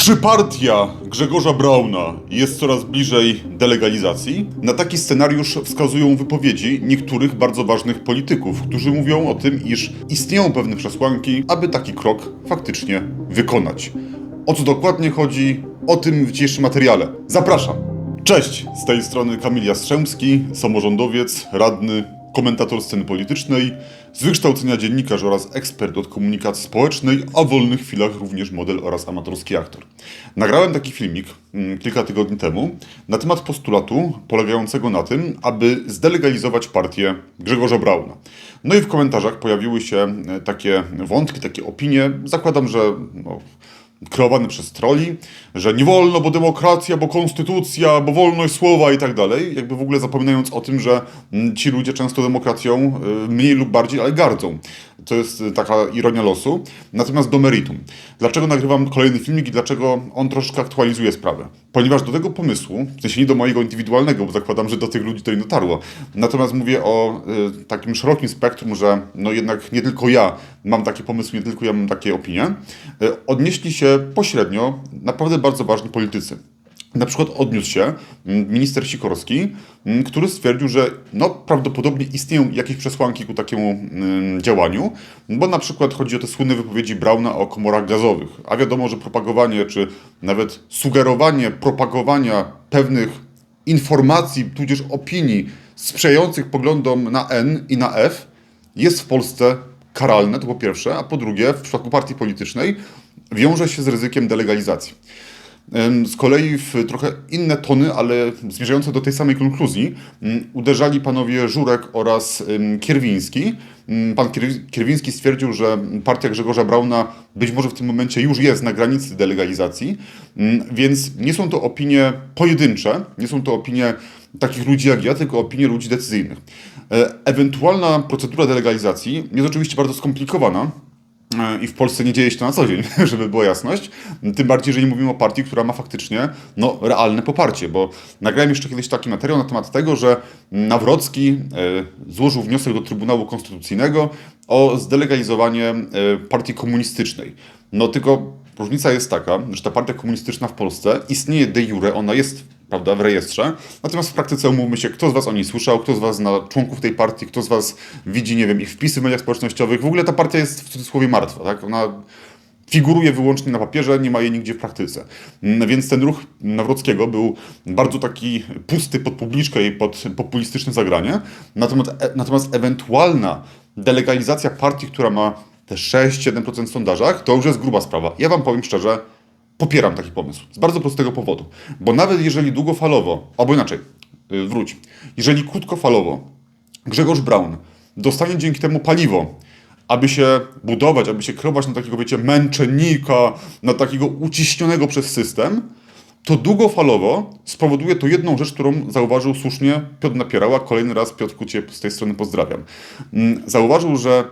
Czy partia Grzegorza Brauna jest coraz bliżej delegalizacji? Na taki scenariusz wskazują wypowiedzi niektórych bardzo ważnych polityków, którzy mówią o tym, iż istnieją pewne przesłanki, aby taki krok faktycznie wykonać. O co dokładnie chodzi? O tym w dzisiejszym materiale. Zapraszam! Cześć! Z tej strony Kamil Jastrzębski, samorządowiec, radny, komentator sceny politycznej, z wykształcenia dziennikarz oraz ekspert od komunikacji społecznej, a w wolnych chwilach również model oraz amatorski aktor. Nagrałem taki filmik mm, kilka tygodni temu na temat postulatu polegającego na tym, aby zdelegalizować partię Grzegorza Brauna. No i w komentarzach pojawiły się e, takie wątki, takie opinie. Zakładam, że no, kreowany przez troli, że nie wolno, bo demokracja, bo konstytucja, bo wolność słowa i tak dalej, jakby w ogóle zapominając o tym, że mm, ci ludzie często demokracją y, mniej lub bardziej, ale gardzą. To jest y, taka ironia losu. Natomiast do meritum. Dlaczego nagrywam kolejny filmik i dlaczego on troszkę aktualizuje sprawę? Ponieważ do tego pomysłu, w sensie nie do mojego indywidualnego, bo zakładam, że do tych ludzi to nie dotarło, natomiast mówię o y, takim szerokim spektrum, że no jednak nie tylko ja mam takie pomysły, nie tylko ja mam takie opinie, y, odnieśli się pośrednio naprawdę bardzo ważni politycy. Na przykład odniósł się mm, minister Sikorski, mm, który stwierdził, że no, prawdopodobnie istnieją jakieś przesłanki ku takiemu mm, działaniu, bo na przykład chodzi o te słynne wypowiedzi Brauna o komorach gazowych. A wiadomo, że propagowanie, czy nawet sugerowanie propagowania pewnych informacji, tudzież opinii sprzyjających poglądom na N i na F jest w Polsce karalne, to po pierwsze, a po drugie, w przypadku partii politycznej wiąże się z ryzykiem delegalizacji. Z kolei w trochę inne tony, ale zmierzające do tej samej konkluzji, mm, uderzali panowie Żurek oraz Kierwiński. Mm, Pan Kier- Kierwiński stwierdził, że partia Grzegorza Brauna być może w tym momencie już jest na granicy delegalizacji, mm, więc nie są to opinie pojedyncze, nie są to opinie takich ludzi jak ja, tylko opinie ludzi decyzyjnych. E, Ewentualna procedura delegalizacji jest oczywiście bardzo skomplikowana, i w Polsce nie dzieje się to na co dzień, żeby była jasność. Tym bardziej, jeżeli mówimy o partii, która ma faktycznie no, realne poparcie, bo nagrałem jeszcze kiedyś taki materiał na temat tego, że Nawrocki e, złożył wniosek do Trybunału Konstytucyjnego o zdelegalizowanie e, partii komunistycznej. No tylko różnica jest taka, że ta partia komunistyczna w Polsce istnieje de jure, ona jest prawda, w rejestrze. Natomiast w praktyce umówmy się, kto z Was o niej słyszał, kto z Was zna członków tej partii, kto z Was widzi, nie wiem, ich wpisy w mediach społecznościowych. W ogóle ta partia jest w cudzysłowie martwa, tak? Ona figuruje wyłącznie na papierze, nie ma jej nigdzie w praktyce. Mm, Więc ten ruch Nawrockiego był bardzo taki pusty pod publiczkę i pod populistyczne zagranie. Natomiast, e, natomiast ewentualna delegalizacja partii, która ma te 6-7% w sondażach, to już jest gruba sprawa. Ja Wam powiem szczerze, popieram taki pomysł. Z bardzo prostego powodu. Bo nawet jeżeli długofalowo, albo inaczej, yy, wróć, jeżeli krótkofalowo Grzegorz Braun dostanie dzięki temu paliwo, aby się budować, aby się kreować na takiego, wiecie, męczennika, na takiego uciśnionego przez system, to długofalowo spowoduje to jedną rzecz, którą zauważył słusznie Piotr Napierała. Kolejny raz Piotrku Cię z tej strony pozdrawiam. Mm, Zauważył, że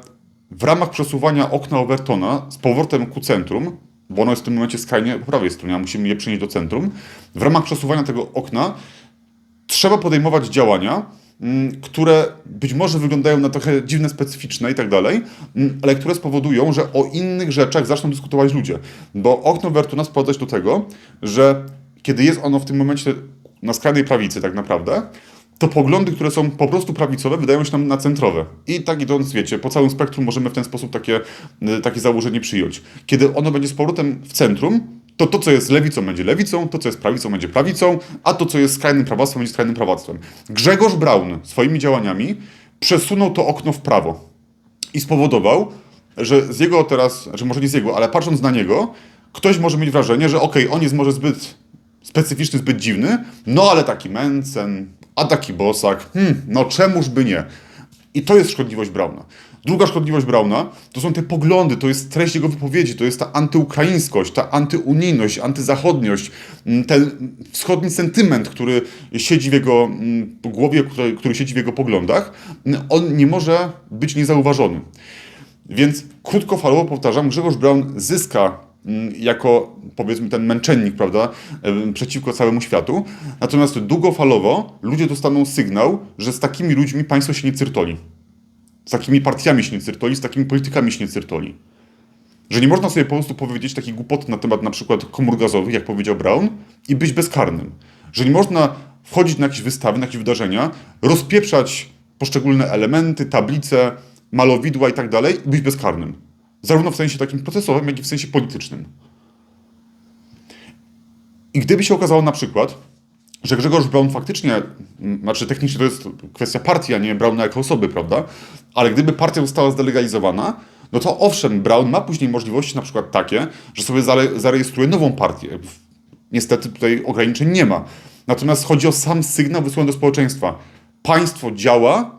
w ramach przesuwania okna Overtona z powrotem ku centrum, bo ono jest w tym momencie skrajnie po prawej stronie, a musimy je przenieść do centrum, w ramach przesuwania tego okna trzeba podejmować działania, mm, które być może wyglądają na trochę dziwne, specyficzne i tak dalej, mm, ale które spowodują, że o innych rzeczach zaczną dyskutować ludzie. Bo okno Vertuna sprowadza się do tego, że kiedy jest ono w tym momencie na skrajnej prawicy tak naprawdę, to poglądy, które są po prostu prawicowe, wydają się nam na centrowe. I tak idąc, wiecie, po całym spektrum możemy w ten sposób takie, y, takie założenie przyjąć. Kiedy ono będzie z powrotem w centrum, to to, co jest lewicą, będzie lewicą, to, co jest prawicą, będzie prawicą, a to, co jest skrajnym prawactwem, będzie skrajnym prawactwem. Grzegorz Braun swoimi działaniami przesunął to okno w prawo i spowodował, że z jego teraz, znaczy może nie z jego, ale patrząc na niego, ktoś może mieć wrażenie, że okej, on jest może zbyt specyficzny, zbyt dziwny, no ale taki Mencen, a taki Bosak, hmm, no czemuż by nie. I to jest szkodliwość Brauna. Druga szkodliwość Brauna to są te poglądy, to jest treść jego wypowiedzi, to jest ta antyukraińskość, ta antyunijność, antyzachodniość, mm, ten wschodni sentyment, który siedzi w jego mm, głowie, który, który siedzi w jego poglądach, on nie może być niezauważony. Więc krótkofalowo powtarzam, Grzegorz Braun zyska jako powiedzmy ten męczennik, prawda, przeciwko całemu światu. Natomiast długofalowo ludzie dostaną sygnał, że z takimi ludźmi państwo się nie cyrtoli. Z takimi partiami się nie cyrtoli, z takimi politykami się nie cyrtoli. Że nie można sobie po prostu powiedzieć takich głupot na temat na przykład komór gazowych, jak powiedział Brown, i być bezkarnym. Że nie można wchodzić na jakieś wystawy, na jakieś wydarzenia, rozpieprzać poszczególne elementy, tablice, malowidła i tak dalej i być bezkarnym. Zarówno w sensie takim procesowym, jak i w sensie politycznym. I gdyby się okazało na przykład, że Grzegorz Braun faktycznie, znaczy technicznie to jest kwestia partii, a nie Brauna jako osoby, prawda? Ale gdyby partia została zdelegalizowana, no to owszem, Braun ma później możliwości na przykład takie, że sobie zare- zarejestruje nową partię. Niestety tutaj ograniczeń nie ma. Natomiast chodzi o sam sygnał wysłany do społeczeństwa. Państwo działa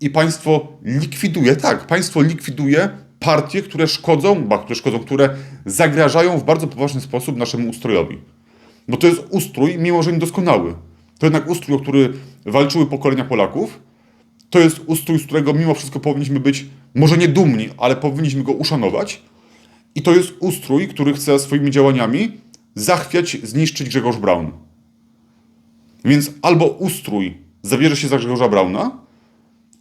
i państwo likwiduje, tak, państwo likwiduje partie, które szkodzą, ba, które szkodzą, które zagrażają w bardzo poważny sposób naszemu ustrojowi. Bo to jest ustrój, mimo że niedoskonały. To jednak ustrój, o który walczyły pokolenia Polaków. To jest ustrój, z którego mimo wszystko powinniśmy być, może nie dumni, ale powinniśmy go uszanować. I to jest ustrój, który chce swoimi działaniami zachwiać, zniszczyć Grzegorz Braun. Więc albo ustrój zabierze się za Grzegorza Brauna,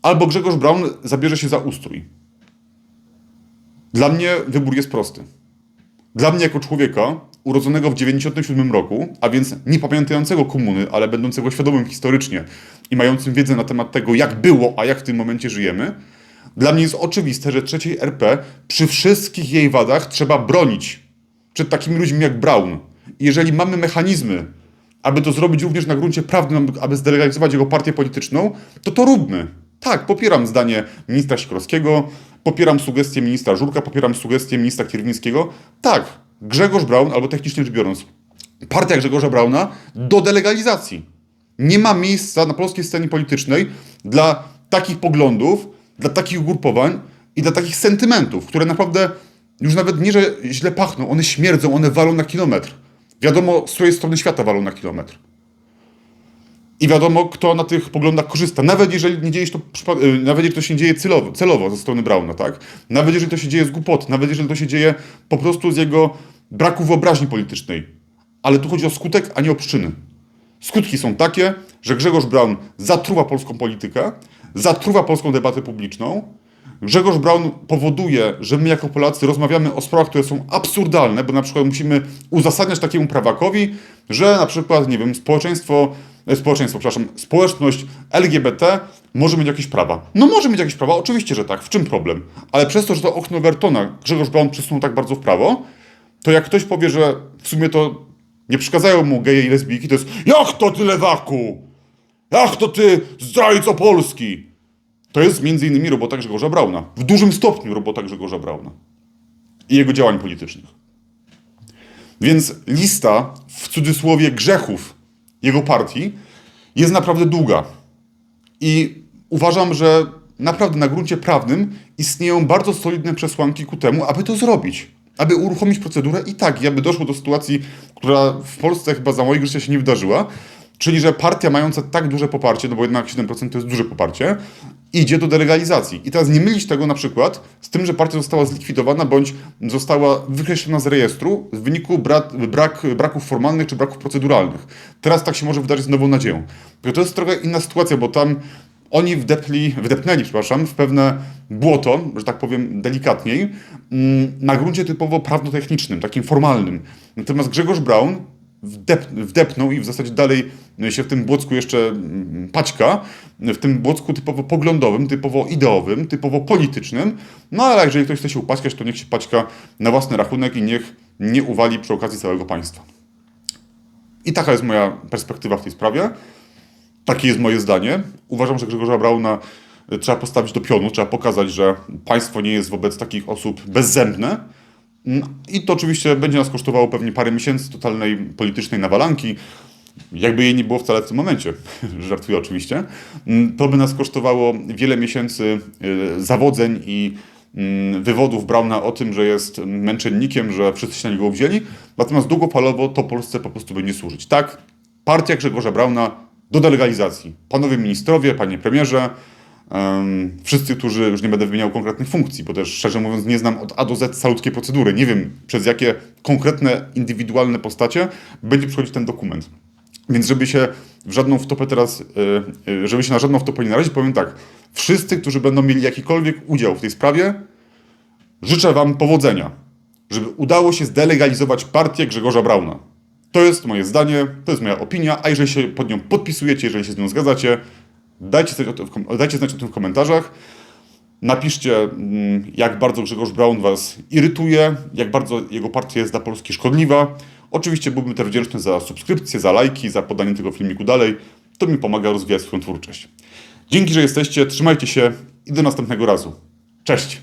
albo Grzegorz Braun zabierze się za ustrój. Dla mnie wybór jest prosty. Dla mnie jako człowieka urodzonego w 97 roku, a więc nie pamiętającego komuny, ale będącego świadomym historycznie i mającym wiedzę na temat tego, jak było, a jak w tym momencie żyjemy, dla mnie jest oczywiste, że trzeciej RP przy wszystkich jej wadach trzeba bronić przed takimi ludźmi jak Braun. I jeżeli mamy mechanizmy, aby to zrobić również na gruncie prawnym, aby zdelegalizować jego partię polityczną, to to róbmy. Tak, popieram zdanie ministra Sikorskiego, popieram sugestie ministra Żurka, popieram sugestie ministra Kierwińskiego. Tak, Grzegorz Braun, albo technicznie rzecz biorąc, partia Grzegorza Brauna do delegalizacji. Nie ma miejsca na polskiej scenie politycznej dla takich poglądów, dla takich ugrupowań i dla takich sentymentów, które naprawdę już nawet nie, że źle pachną, one śmierdzą, one walą na kilometr. Wiadomo, z której strony świata walą na kilometr. I wiadomo, kto na tych poglądach korzysta. Nawet jeżeli nie dzieje się to, y, nawet jeżeli to się dzieje celowo, celowo ze strony Brauna, tak? Nawet jeżeli to się dzieje z głupoty, nawet jeżeli to się dzieje po prostu z jego braku wyobraźni politycznej. Ale tu chodzi o skutek, a nie o przyczyny. Skutki są takie, że Grzegorz Braun zatruwa polską politykę, zatruwa polską debatę publiczną. Grzegorz Braun powoduje, że my jako Polacy rozmawiamy o sprawach, które są absurdalne, bo na przykład musimy uzasadniać takiemu prawakowi, że na przykład, nie wiem, społeczeństwo, e, społeczeństwo, przepraszam, społeczność LGBT może mieć jakieś prawa. No może mieć jakieś prawa, oczywiście, że tak. W czym problem? Ale przez to, że to okno Overtona Grzegorz Braun przesunął tak bardzo w prawo, to jak ktoś powie, że w sumie to nie przeszkadzają mu geje i lesbijki, to jest jak to ty lewaku? Jak to ty zdrajco Polski? To jest innymi robota Grzegorza Brauna. W dużym stopniu robota Grzegorza Brauna. I jego działań politycznych. Więc lista, w cudzysłowie, grzechów jego partii jest naprawdę długa. I uważam, że naprawdę na gruncie prawnym istnieją bardzo solidne przesłanki ku temu, aby to zrobić. Aby uruchomić procedurę i tak, aby doszło do sytuacji, która w Polsce chyba za moich życia się nie wydarzyła, czyli że partia mająca tak duże poparcie, no bo jednak 7% to jest duże poparcie, idzie do delegalizacji. I teraz nie mylić tego na przykład z tym, że partia została zlikwidowana bądź została wykreślona z rejestru w wyniku brak, brak, braków formalnych czy braków proceduralnych. Teraz tak się może wydarzyć z nową nadzieją. Tylko to jest trochę inna sytuacja, bo tam oni wdepli, wdepnęli, przepraszam, w pewne błoto, że tak powiem delikatniej, mm, na gruncie typowo prawno-technicznym, takim formalnym. Natomiast Grzegorz Braun wdep, wdepnął i w zasadzie dalej się w tym błocku jeszcze mm, paćka, w tym błocku typowo poglądowym, typowo ideowym, typowo politycznym, no ale jeżeli ktoś chce się upaćkać, to niech się paćka na własny rachunek i niech nie uwali przy okazji całego państwa. I taka jest moja perspektywa w tej sprawie. Takie jest moje zdanie. Uważam, że Grzegorza Brauna y, trzeba postawić do pionu, trzeba pokazać, że państwo nie jest wobec takich osób bezzębne. I to oczywiście będzie nas kosztowało pewnie parę miesięcy totalnej politycznej nawalanki. Jakby jej nie było wcale w tym momencie, żartuję oczywiście. To by nas kosztowało wiele miesięcy y, zawodzeń i mm, wywodów Brauna o tym, że jest męczennikiem, że wszyscy się na niego wzięli. Natomiast długofalowo to Polsce po prostu będzie służyć. Tak, partia Grzegorza Brauna do delegalizacji. Panowie ministrowie, panie premierze, wszyscy, którzy, już nie będę wymieniał konkretnych funkcji, bo też szczerze mówiąc nie znam od A do Z salutkiej procedury. Nie wiem przez jakie konkretne, indywidualne postacie będzie przychodzić ten dokument. Więc żeby się w żadną wtopę teraz, y, y, żeby się na żadną wtopę nie narazić, powiem tak. Wszyscy, którzy będą mieli jakikolwiek udział w tej sprawie, życzę wam powodzenia. żeby udało się zdelegalizować partię Grzegorza Brauna. To jest moje zdanie, to jest moja opinia, a jeżeli się pod nią podpisujecie, jeżeli się z nią zgadzacie, dajcie znać tym dajcie znać o tym w komentarzach. Napiszcie, mm, jak bardzo Grzegorz Braun Was irytuje, jak bardzo jego partia jest dla Polski szkodliwa. Oczywiście byłbym też wdzięczny za subskrypcję, za lajki, za podanie tego filmiku dalej. To mi pomaga rozwijać swoją twórczość. Dzięki, że jesteście, trzymajcie się i do następnego razu. Cześć!